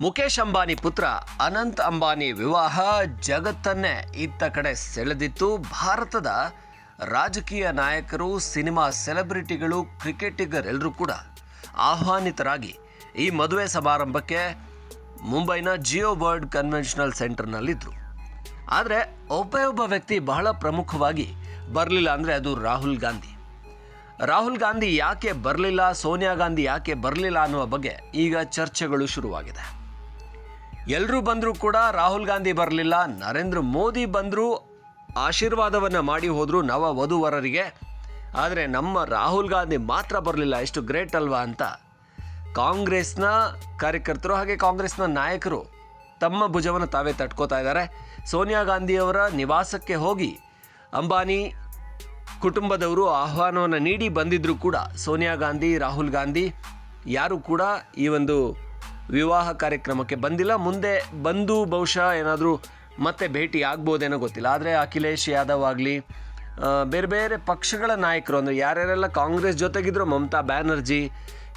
ಮುಖೇಶ್ ಅಂಬಾನಿ ಪುತ್ರ ಅನಂತ್ ಅಂಬಾನಿ ವಿವಾಹ ಜಗತ್ತನ್ನೇ ಇತ್ತ ಕಡೆ ಸೆಳೆದಿತ್ತು. ಭಾರತದ ರಾಜಕೀಯ ನಾಯಕರು, ಸಿನಿಮಾ ಸೆಲೆಬ್ರಿಟಿಗಳು, ಕ್ರಿಕೆಟಿಗರೆಲ್ಲರೂ ಕೂಡ ಆಹ್ವಾನಿತರಾಗಿ ಈ ಮದುವೆ ಸಮಾರಂಭಕ್ಕೆ ಮುಂಬೈನ ಜಿಯೋ ವರ್ಲ್ಡ್ ಕನ್ವೆನ್ಷನಲ್ ಸೆಂಟರ್ನಲ್ಲಿದ್ದರು ಆದರೆ ಒಬ್ಬೇ ಒಬ್ಬ ವ್ಯಕ್ತಿ ಬಹಳ ಪ್ರಮುಖವಾಗಿ ಬರಲಿಲ್ಲ ಅಂದರೆ ಅದು ರಾಹುಲ್ ಗಾಂಧಿ. ರಾಹುಲ್ ಗಾಂಧಿ ಯಾಕೆ ಬರಲಿಲ್ಲ, ಸೋನಿಯಾ ಗಾಂಧಿ ಯಾಕೆ ಬರಲಿಲ್ಲ ಅನ್ನುವ ಬಗ್ಗೆ ಈಗ ಚರ್ಚೆಗಳು ಶುರುವಾಗಿದೆ. ಎಲ್ಲರೂ ಬಂದರೂ ಕೂಡ ರಾಹುಲ್ ಗಾಂಧಿ ಬರಲಿಲ್ಲ, ನರೇಂದ್ರ ಮೋದಿ ಬಂದರೂ ಆಶೀರ್ವಾದವನ್ನು ಮಾಡಿ ಹೋದರು ನವ ವಧುವರರಿಗೆ. ಆದರೆ ನಮ್ಮ ರಾಹುಲ್ ಗಾಂಧಿ ಮಾತ್ರ ಬರಲಿಲ್ಲ ಎಷ್ಟು ಗ್ರೇಟ್ ಅಲ್ವಾ ಅಂತ. ಕಾಂಗ್ರೆಸ್ನ ಕಾರ್ಯಕರ್ತರು ಹಾಗೆ ಕಾಂಗ್ರೆಸ್ನ ನಾಯಕರು ತಮ್ಮ ಭುಜವನ್ನು ತಾವೇ ತಟ್ಕೋತಾ ಇದ್ದಾರೆ. ಸೋನಿಯಾ ಗಾಂಧಿಯವರ ನಿವಾಸಕ್ಕೆ ಹೋಗಿ ಅಂಬಾನಿ ಕುಟುಂಬದವರು ಆಹ್ವಾನವನ್ನು ನೀಡಿ ಬಂದಿದ್ದರೂ ಕೂಡ ಸೋನಿಯಾ ಗಾಂಧಿ, ರಾಹುಲ್ ಗಾಂಧಿ. ಯಾರೂ ಕೂಡ ಈ ಒಂದು ವಿವಾಹ ಕಾರ್ಯಕ್ರಮಕ್ಕೆ ಬಂದಿಲ್ಲ. ಮುಂದೆ ಬಂದು ಬಹುಶಃ ಏನಾದರೂ ಮತ್ತೆ ಭೇಟಿ ಆಗ್ಬೋದೇನೋ ಗೊತ್ತಿಲ್ಲ. ಆದರೆ ಅಖಿಲೇಶ್ ಯಾದವ್ ಆಗಲಿ ಬೇರೆ ಬೇರೆ ಪಕ್ಷಗಳ ನಾಯಕರು, ಅಂದರೆ ಯಾರ್ಯಾರೆಲ್ಲ ಕಾಂಗ್ರೆಸ್ ಜೊತೆಗಿದ್ರು, ಮಮತಾ ಬ್ಯಾನರ್ಜಿ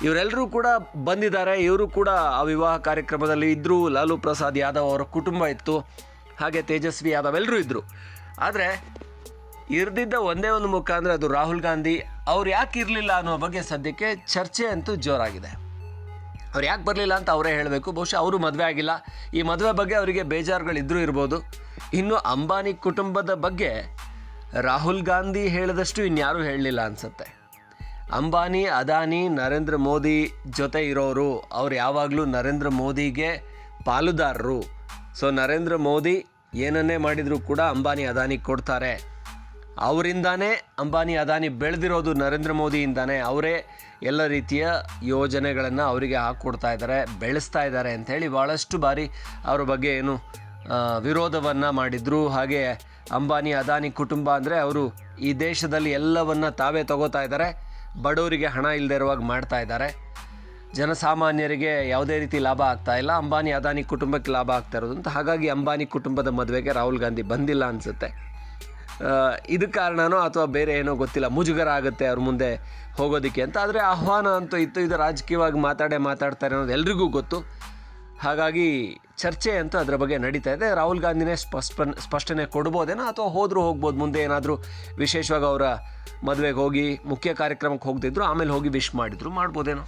ಇವರೆಲ್ಲರೂ ಕೂಡ ಬಂದಿದ್ದಾರೆ. ಇವರು ಕೂಡ ಆ ವಿವಾಹ ಕಾರ್ಯಕ್ರಮದಲ್ಲಿ ಇದ್ದರು ಲಾಲು ಪ್ರಸಾದ್ ಯಾದವ್ ಅವರ ಕುಟುಂಬ ಇತ್ತು. ಹಾಗೆ ತೇಜಸ್ವಿ ಯಾದವ್ ಎಲ್ಲರೂ ಇದ್ದರು ಆದರೆ ಇರ್ದಿದ್ದ ಒಂದೇ ಒಂದು ಮುಖ ಅಂದರೆ ಅದು ರಾಹುಲ್ ಗಾಂಧಿ. ಅವ್ರು ಯಾಕೆ ಇರಲಿಲ್ಲ ಅನ್ನೋ ಬಗ್ಗೆ ಸದ್ಯಕ್ಕೆ ಚರ್ಚೆ ಅಂತೂ ಜೋರಾಗಿದೆ. ಅವ್ರು ಯಾಕೆ ಬರಲಿಲ್ಲ ಅಂತ ಅವರೇ ಹೇಳಬೇಕು. ಬಹುಶಃ ಅವರು ಮದುವೆ ಆಗಿಲ್ಲ. ಈ ಮದುವೆ ಬಗ್ಗೆ ಅವರಿಗೆ ಬೇಜಾರುಗಳಿದ್ದರೂ ಇರ್ಬೋದು. ಇನ್ನು ಅಂಬಾನಿ ಕುಟುಂಬದ ಬಗ್ಗೆ ರಾಹುಲ್ ಗಾಂಧಿ ಹೇಳಿದಷ್ಟು ಇನ್ಯಾರೂ ಹೇಳಲಿಲ್ಲ ಅನಿಸುತ್ತೆ. ಅಂಬಾನಿ, ಅದಾನಿ, ನರೇಂದ್ರ ಮೋದಿ ಜೊತೆ ಇರೋರು, ಅವ್ರು ಯಾವಾಗಲೂ ನರೇಂದ್ರ ಮೋದಿಗೆ ಪಾಲುದಾರರು. ಸೊ ನರೇಂದ್ರ ಮೋದಿ ಏನನ್ನೇ ಮಾಡಿದರೂ ಕೂಡ ಅಂಬಾನಿ, ಅದಾನಿ ಕೊಡ್ತಾರೆ. ಅವರಿಂದಾನೇ ಅಂಬಾನಿ, ಅದಾನಿ ಬೆಳೆದಿರೋದು ನರೇಂದ್ರ ಮೋದಿಯಿಂದಾನೇ ಅವರೇ ಎಲ್ಲ ರೀತಿಯ ಯೋಜನೆಗಳನ್ನು ಅವರಿಗೆ ಹಾಕ್ಕೊಡ್ತಾ ಇದ್ದಾರೆ, ಬೆಳೆಸ್ತಾ ಇದ್ದಾರೆ ಅಂಥೇಳಿ ಭಾಳಷ್ಟು ಬಾರಿ ಅವರ ಬಗ್ಗೆ ಏನು ವಿರೋಧವನ್ನು ಮಾಡಿದರು. ಹಾಗೆ ಅಂಬಾನಿ, ಅದಾನಿ ಕುಟುಂಬ ಅಂದರೆ ಅವರು ಈ ದೇಶದಲ್ಲಿ ಎಲ್ಲವನ್ನು ತಾವೇ ತಗೋತಾ ಇದ್ದಾರೆ, ಬಡವರಿಗೆ ಹಣ ಇಲ್ಲದೆ ಇರುವಾಗ ಮಾಡ್ತಾ ಇದ್ದಾರೆ. ಜನಸಾಮಾನ್ಯರಿಗೆ ಯಾವುದೇ ರೀತಿ ಲಾಭ ಆಗ್ತಾ ಇಲ್ಲ, ಅಂಬಾನಿ, ಅದಾನಿ ಕುಟುಂಬಕ್ಕೆ ಲಾಭ ಆಗ್ತಾ ಇರೋದು ಅಂತ. ಹಾಗಾಗಿ ಅಂಬಾನಿ ಕುಟುಂಬದ ಮದುವೆಗೆ ರಾಹುಲ್ ಗಾಂಧಿ ಬಂದಿಲ್ಲ ಅನಿಸುತ್ತೆ. ಇದು ಕಾರಣನೋ ಅಥವಾ ಬೇರೆ ಏನೋ ಗೊತ್ತಿಲ್ಲ ಮುಜುಗರ ಆಗುತ್ತೆ ಅವ್ರ ಮುಂದೆ ಹೋಗೋದಕ್ಕೆ ಅಂತ. ಆದರೆ ಆಹ್ವಾನ ಅಂತೂ ಇತ್ತು, ಇದು ರಾಜಕೀಯವಾಗಿ ಮಾತಾಡೇ ಮಾತಾಡ್ತಾರೆ ಅನ್ನೋದು ಎಲ್ರಿಗೂ ಗೊತ್ತು. ಹಾಗಾಗಿ ಚರ್ಚೆ ಅಂತೂ ಅದರ ಬಗ್ಗೆ ನಡೀತಾ ಇದೆ. ರಾಹುಲ್ ಗಾಂಧಿನೇ ಸ್ಪಷ್ಟ ಸ್ಪಷ್ಟನೆ ಕೊಡ್ಬೋದೇನೋ ಅಥವಾ ಹೋದರೂ ಹೋಗ್ಬೋದು, ಮುಂದೆ ಏನಾದರೂ ವಿಶೇಷವಾಗಿ ಅವರ ಮದುವೆಗೆ ಹೋಗಿ ಮುಖ್ಯ ಕಾರ್ಯಕ್ರಮಕ್ಕೆ ಹೋಗ್ತಿದ್ರು ಆಮೇಲೆ ಹೋಗಿ ವಿಶ್ ಮಾಡಿದ್ರು, ಮಾಡ್ಬೋದೇನೋ.